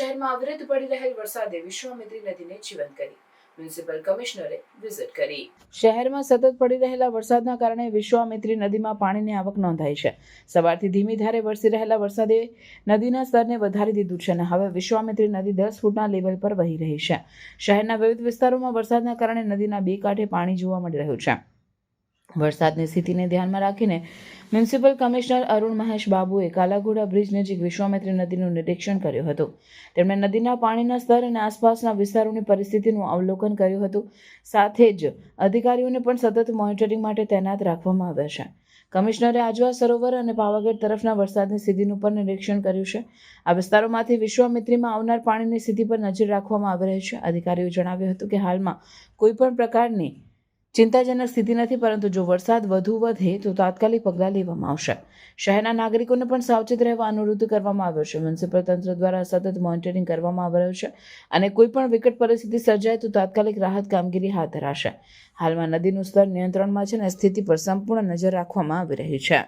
શહેરમાં અવિરત પડી રહેલ વરસાદે વિશ્વામિત્રી નદીને જીવંત કરી. શહેરમાં સતત પડી રહેલા વરસાદના કારણે વિશ્વામિત્રી નદીમાં પાણીની આવક નોંધાઈ છે. સવારથી ધીમી ધારે વરસી રહેલા વરસાદે નદીના સ્તરને વધારી દીધું છે અને હવે વિશ્વામિત્રી નદી દસ ફૂટના લેવલ પર વહી રહી છે. શહેરના વિવિધ વિસ્તારોમાં વરસાદના કારણે નદીના બે કાંઠે પાણી જોવા મળી રહ્યું છે. વરસાદની સ્થિતિને ધ્યાનમાં રાખીને મ્યુનિસિપલ કમિશનર અરુણ મહેશ બાબુએ કાલાઘોડા બ્રિજ નજીક વિશ્વામિત્રી નદીનું નિરીક્ષણ કર્યું હતું. તેમણે નદીના પાણીના સ્તર અને આસપાસના વિસ્તારોની પરિસ્થિતિનું અવલોકન કર્યું હતું. સાથે જ અધિકારીઓને પણ સતત મોનિટરિંગ માટે તૈનાત રાખવામાં આવ્યા છે. કમિશનરે આજવા સરોવર અને પાવાગઢ તરફના વરસાદની સ્થિતિનું પણ નિરીક્ષણ કર્યું છે. આ વિસ્તારોમાંથી વિશ્વામિત્રીમાં આવનાર પાણીની સ્થિતિ પર નજર રાખવામાં આવી રહી છે. અધિકારીઓએ જણાવ્યું હતું કે હાલમાં કોઈપણ પ્રકારની ચિંતાજનક સ્થિતિ નથી, પરંતુ જો વરસાદ વધુ વધે તો તાત્કાલિક પગલાં લેવામાં આવશે. શહેરના નાગરિકોને પણ સાવચેત રહેવા અનુરોધ કરવામાં આવ્યો છે. મ્યુનિસિપલ તંત્ર દ્વારા સતત મોનિટરિંગ કરવામાં આવી રહ્યું છે અને કોઈ પણ વિકટ પરિસ્થિતિ સર્જાય તો તાત્કાલિક રાહત કામગીરી હાથ ધરાશે. હાલમાં નદીનું સ્તર નિયંત્રણમાં છે અને સ્થિતિ પર સંપૂર્ણ નજર રાખવામાં આવી રહી છે.